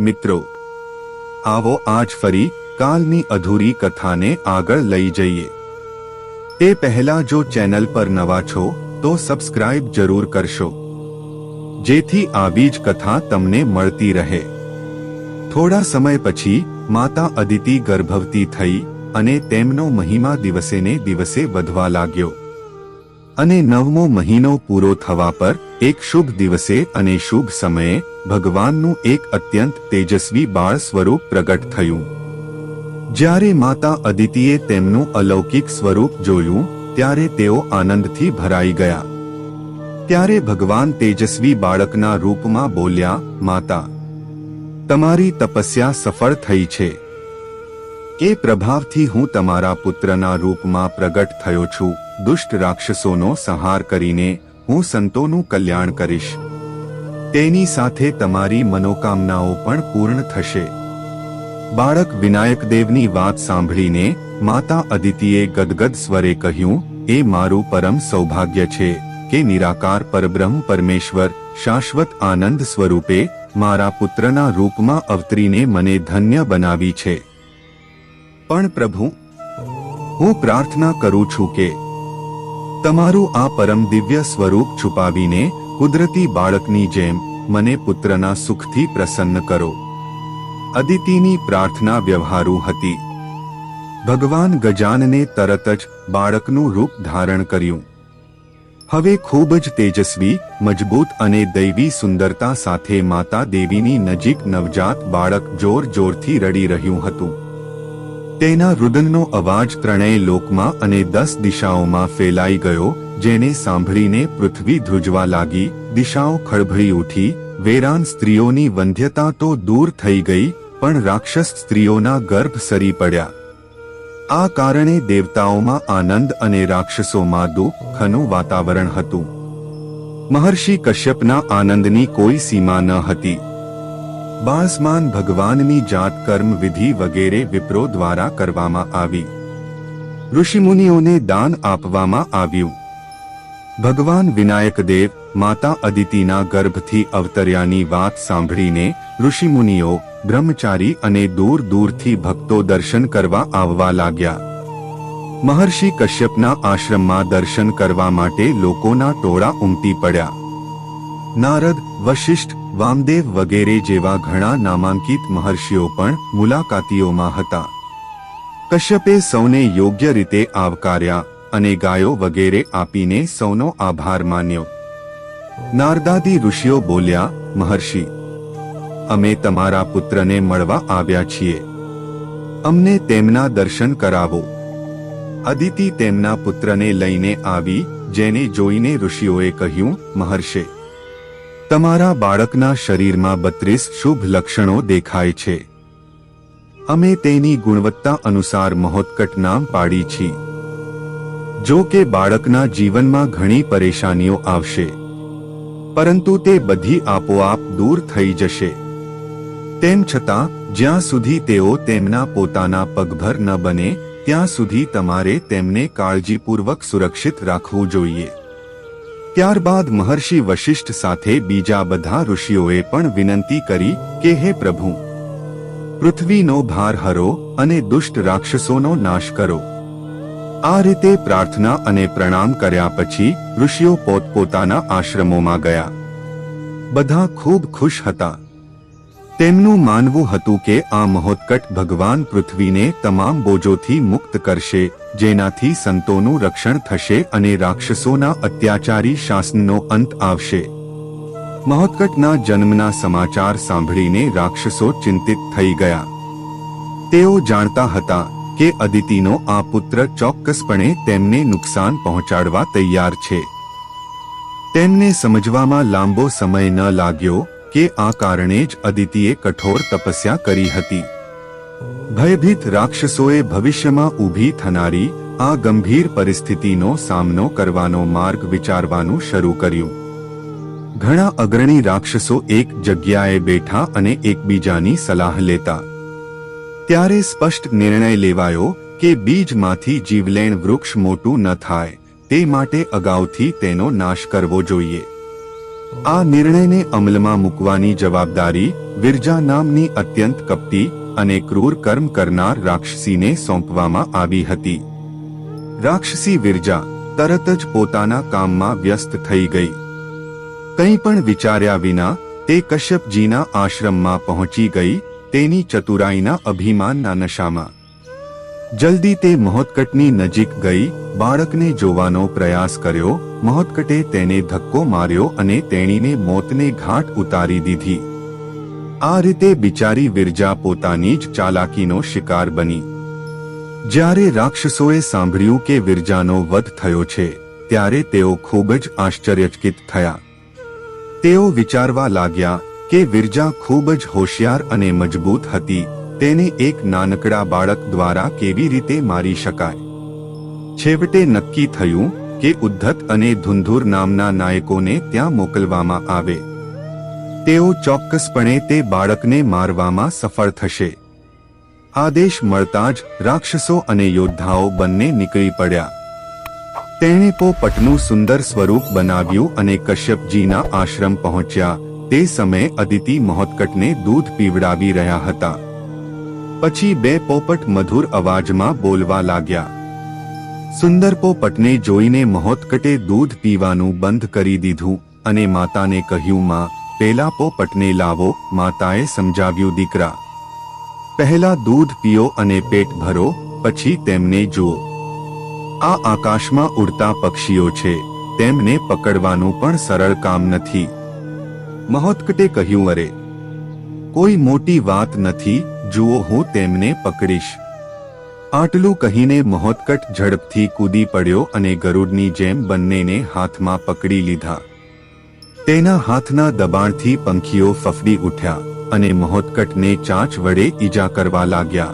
મિત્રો, આવો આજ ફરી કાલની અધૂરી કથાને આગળ લઈ જઈએ. તે પહેલા જો ચેનલ પર નવા છો, તો સબસ્ક્રાઇબ જરૂર કરશો. જેથી આવી જ કથા તમને મળતી રહે. થોડા સમય પછી માતા અદિતિ ગર્ભવતી થઈ અને તેમનો મહિમા દિવસે ને દિવસે વધવા લાગ્યો. અને નવમો મહિનો પૂરો થવા પર એક શુભ દિવસે અને શુભ સમયે ભગવાનનું એક અત્યંત તેજસ્વી બાળ સ્વરૂપ પ્રગટ થયું. જ્યારે માતા અદિતિએ તેમનું અલૌકિક સ્વરૂપ જોયું, ત્યારે તેઓ આનંદથી ભરાઈ ગયા. ત્યારે ભગવાન તેજસ્વી બાળકના રૂપમાં બોલ્યા, માતા, તમારી તપસ્યા સફળ થઈ છે. એ પ્રભાવથી હું તમારા પુત્રના રૂપમાં પ્રગટ થયો છું. દુષ્ટ રાક્ષસોનો સંહાર કરીને હું સંતોનું કલ્યાણ કરીશ. તેની સાથે તમારી મનોકામનાઓ પણ પૂર્ણ થશે. બાળક વિનાયક દેવની વાત સાંભળીને માતા અદિતિએ ગદગદ સ્વરે કહ્યું, એ મારું પરમ સૌભાગ્ય છે કે નિરાકાર પરબ્રહ્મ પરમેશ્વર શાશ્વત આનંદ સ્વરૂપે મારા પુત્રના રૂપમાં અવતરીને મને ધન્ય બનાવી છે. પણ પ્રભુ, હું પ્રાર્થના કરું છું કે તમારું આ પરમ દિવ્ય સ્વરૂપ છુપાવીને કુદરતી બાળકની જેમ મને પુત્રના સુખથી પ્રસન્ન કરો. અદિતિની પ્રાર્થના વ્યવહારુ હતી. ભગવાન ગજાનને તરત જ બાળકનું રૂપ ધારણ કર્યું. હવે ખૂબ જ તેજસ્વી, મજબૂત અને દૈવી સુંદરતા સાથે માતા દેવીની નજીક નવજાત બાળક જોર જોરથી રડી રહ્યું હતું. તેના રુદનનો અવાજ ત્રણેય લોકમાં અને દસ દિશાઓમાં ફેલાઈ ગયો, જેને સાંભળીને પૃથ્વી ધ્રુજવા લાગી, દિશાઓ ખળભળી ઉઠી, વેરાન સ્ત્રીઓની વંધ્યતા તો દૂર થઈ ગઈ, પણ રાક્ષસ સ્ત્રીઓના ગર્ભ સરી પડ્યા. આ કારણે દેવતાઓમાં આનંદ અને રાક્ષસોમાં દુઃખનું વાતાવરણ હતું. મહર્ષિ કશ્યપના આનંદની કોઈ સીમા ન હતી. બાળસ્માન ભગવાનની જાત કર્મ વિધિ વગેરે વિપ્રો દ્વારા કરવામાં આવી. ઋષિમુનિઓને દાન આપવામાં આવ્યું. ભગવાન વિનાયક દેવ, માતા અદિતિના ગર્ભથી અવતર્યાની વાત સાંભળીને ઋષિમુનિઓ, બ્રહ્મચારી અને દૂર દૂરથી ભક્તો દર્શન કરવા આવવા લાગ્યા. મહર્ષિ કશ્યપના આશ્રમમાં દર્શન કરવા માટે લોકોના ટોળા ઉમટી પડ્યા. નારદ, વશિષ્ઠ વામદેવ વગેરે જેવા ઘણા નામાંકિત મહર્ષિઓ પણ મુલાકાતીઓમાં હતા. કશ્યપે સૌને યોગ્ય રીતે આવકાર્યા અને ગાયો વગેરે આપીને સૌનો આભાર માન્યો. નારદાદી ઋષિઓ બોલ્યા, મહર્ષિ, અમે તમારા પુત્રને મળવા આવ્યા છીએ. અમને તેમના દર્શન કરાવો. અદિતિ તેમના પુત્રને લઈને આવી, જેને જોઈને ઋષિઓએ કહ્યું, મહર્ષે તમારા બાળકના શરીરમાં બત્રીસ શુભ લક્ષણો દેખાય છે. અમે તેની ગુણવત્તા અનુસાર મહોત્કટ નામ પાડી છી. જો કે બાળકના જીવનમાં ઘણી પરેશાનીઓ આવશે. પરંતુ તે બધી આપોઆપ દૂર થઈ જશે. તેમ છતાં, જ્યાં સુધી તેઓ તેમના પોતાના પગભર ન બને, ત્યાં સુધી તમારે તેમને કાળજીપૂર્વક સુરક્ષિત રાખવું જોઈએ. ત્યારબાદ મહર્ષિ વશિષ્ઠ સાથે બીજા બધા ઋષિઓએ પણ વિનંતી કરી કે, હે પ્રભુ, પૃથ્વીનો ભાર હરો અને દુષ્ટ રાક્ષસોનો નાશ કરો. આ રીતે પ્રાર્થના અને પ્રણામ કર્યા પછી ઋષિઓ પોતપોતાના આશ્રમોમાં ગયા. બધા ખૂબ ખુશ હતા. તેમનું માનવું હતું કે, આ મહોત્કટ ભગવાન પૃથ્વીને તમામ બોજોથી મુક્ત કરશે જેનાથી સંતોનું રક્ષણ થશે અને રાક્ષસોના અત્યાચારી શાસનનો અંત આવશે. મહોત્કટના જન્મના સમાચાર સાંભળીને રાક્ષસો ચિંતિત થઈ ગયા. તેઓ જાણતા હતા કે અદિતિનો આ પુત્ર ચોક્કસપણે તેમને નુકસાન પહોંચાડવા તૈયાર છે. તેમને સમજવામાં લાંબો સમય ન લાગ્યો કે આ કારણે જ અદિતિએ કઠોર તપસ્યા કરી હતી. ભયભીત રાક્ષસોએ ભવિષ્યમાં ઊભી થનારી આ ગંભીર પરિસ્થિતિનો સામનો કરવાનો માર્ગ વિચારવાનું શરૂ કર્યું. ઘણા અગ્રણી રાક્ષસો એક જગ્યાએ બેઠા અને એકબીજાની સલાહ લેતા. ત્યારે સ્પષ્ટ નિર્ણય લેવાયો કે બીજમાંથી જીવલેણ વૃક્ષ મોટું ન થાય, તે માટે અગાઉથી તેનો નાશ કરવો જોઈએ. આ નિર્ણયને અમલમાં મૂકવાની જવાબદારી વિરજા નામની અત્યંત કપટી અને ક્રૂર કર્મ કરનાર રાક્ષસીને સોંપવામાં આવી હતી. રાક્ષસી વિરજા તરત જ પોતાના કામમાં વ્યસ્ત થઈ ગઈ. કંઈ પણ વિચાર્યા વિના તે કશ્યપજીના આશ્રમમાં પહોંચી ગઈ તેની ચતુરાઈના અભિમાનના નશામાં. જલ્દી તે મહોત્કટની નજીક ગઈ, બાળકને જોવાનો પ્રયાસ કર્યો, મહોત્કટે તેને ધક્કો માર્યો અને તેણીને મોતને ઘાટ ઉતારી દીધી. આ રીતે બિચારી વિરજા પોતાની જ ચાલાકીનો શિકાર બની. જ્યારે રાક્ષસોએ સાંભળ્યું કે વિરજાનો વધ થયો છે, ત્યારે તેઓ ખૂબ જ આશ્ચર્યચકિત થયા. તેઓ વિચારવા લાગ્યા કે વિરજા ખૂબ જ હોશિયાર અને મજબૂત હતી, તેને એક નાનકડા બાળક દ્વારા કેવી રીતે મારી શકાય? છેવટે નક્કી થયું કે ઉદ્ધત અને ધુંધુર નામના નાયકોને ત્યાં મોકલવામાં આવે. તેઓ ચોક્કસપણે તે બાળકને મારવામાં સફળ થશે. આદેશ મળતા જ રાક્ષસો અને યોદ્ધાઓ બંને નીકળી પડ્યા. તેણે પોપટનું સુંદર સ્વરૂપ બનાવ્યું અને કશ્યપજીના આશ્રમ પહોંચ્યા. તે સમયે અદિતિ મહોત્કટને દૂધ પીવડાવી રહ્યા હતા. પછી બે પોપટ મધુર અવાજમાં બોલવા લાગ્યા. સુંદર પોપટને જોઈને મહોત્કટે દૂધ પીવાનું બંધ કરી દીધું અને માતાને કહ્યું, માં પેલા પોપટને લાવો, માતાએ સમજાવ્યું દીકરા. પહેલા દૂધ પીઓ અને પેટ ભરો, પછી તેમને જુઓ. આ આકાશમાં ઉડતા પક્ષીઓ છે, તેમને પકડવાનું પણ સરળ કામ નથી. મહોત્કટે કહ્યું, અરે, કોઈ મોટી વાત નથી, જુઓ હું તેમને પકડીશ. આટલું કહીને મહોત્કટ ઝડપથી કૂદી પડ્યો અને ગરુડની જેમ બંનેને હાથમાં પકડી લીધા. તેના હાથના દબાણથી પંખીઓ ફફડી ઉઠ્યા અને મહોત્કટને ચાંચ વડે ઈજા કરવા લાગ્યા.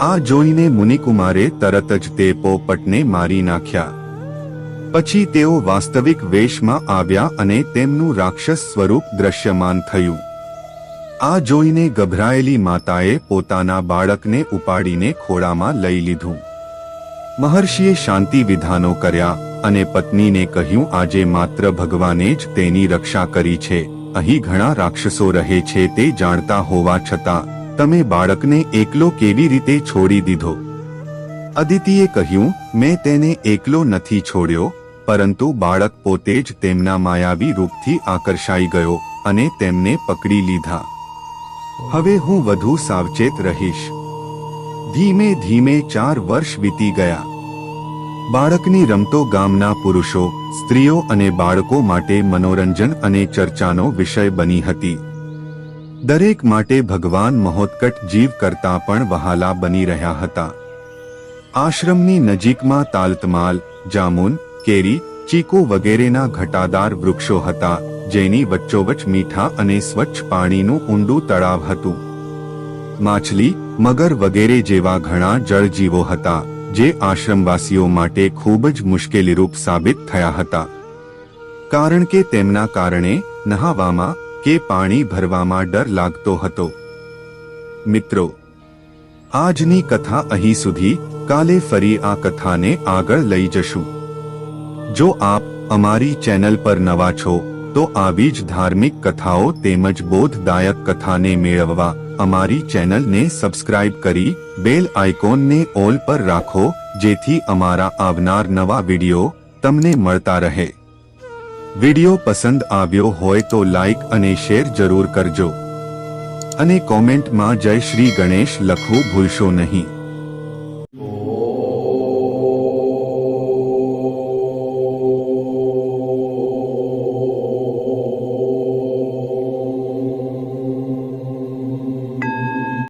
આ જોઈને મુનિકુમારે તરત જ તે પોપટને મારી નાખ્યા. પછી તેઓ વાસ્તવિક વેશમાં આવ્યા અને તેમનું રાક્ષસ સ્વરૂપ દ્રશ્યમાન થયું. આ જોઈને ગભરાયેલી માતાએ પોતાના બાળકને ઉપાડીને ખોળામાં લઈ લીધું. મહર્ષિએ શાંતિ વિધાનો કર્યા. અને પત્નીને કહ્યું, આજે માત્ર ભગવાને જ તેની રક્ષા કરી છે. અહીં ઘણા રાક્ષસો રહે છે, તે જાણતા હોવા છતાં, તમે બાળકને એકલો કેવી રીતે છોડી દીધો? અદિતિએ કહ્યું, મેં તેને એકલો નથી છોડ્યો, પરંતુ બાળક પોતે જ તેમના માયાવી રૂપથી આકર્ષાઈ ગયો અને તેમને પકડી લીધા. હવે હું વધુ સાવચેત રહીશ. ધીમે ધીમે ચાર વર્ષ વીતી ગયા. બાળકની રમતો ગામના પુરુષો, સ્ત્રીઓ અને બાળકો માટે મનોરંજન અને ચર્ચાનો વિષય બની હતી. દરેક માટે ભગવાન મહોત્કટ જીવ કરતા પણ વહાલા બની રહ્યા હતા. આશ્રમની નજીકમાં તાલતમાલ, જામુન, કેરી, ચીકુ વગેરેના ઘટાદાર વૃક્ષો હતા, જેની વચ્ચોવચ મીઠા અને સ્વચ્છ પાણીનું ઊંડું તળાવ હતું. માછલી, મગર વગેરે જેવા ઘણા જળજીવો હતા. જે આશ્રમવાસીઓ માટે ખૂબ જ મુશ્કેલીરૂપ સાબિત થયા હતા. કારણ કે તેમના કારણે નહાવામાં કે પાણી ભરવામાં ડર લાગતો હતો. મિત્રો, આજની કથા અહીં સુધી. કાલે ફરી આ કથાને આગળ લઈ જશું. જો આપ અમારી ચેનલ પર નવા છો તો આવી જ ધાર્મિક કથાઓ તેમજ બોધદાયક કથાને મેળવવા અમારી ચેનલને સબસ્ક્રાઇબ કરી બેલ આઇકોનને ઓલ પર રાખો, જેથી અમારા આવનાર નવા વીડિયો તમને મળતા રહે. વીડિયો પસંદ આવ્યો હોય તો લાઈક અને શેર જરૂર કરજો. અને કોમેન્ટમાં જય શ્રી ગણેશ લખવું ભૂલશો નહીં.